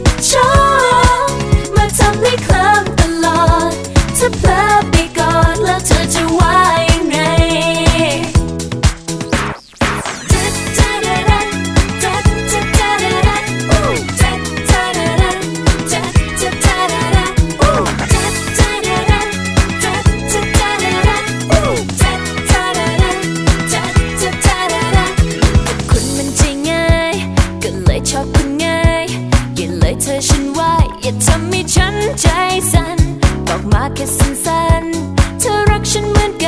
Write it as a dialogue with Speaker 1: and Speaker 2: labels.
Speaker 1: bitch. อย่เลยเธอฉันว่าอย่าทำให้ฉันใจสั่นบอกมาแค่สั้นๆเธอรักฉันเหมือนกัน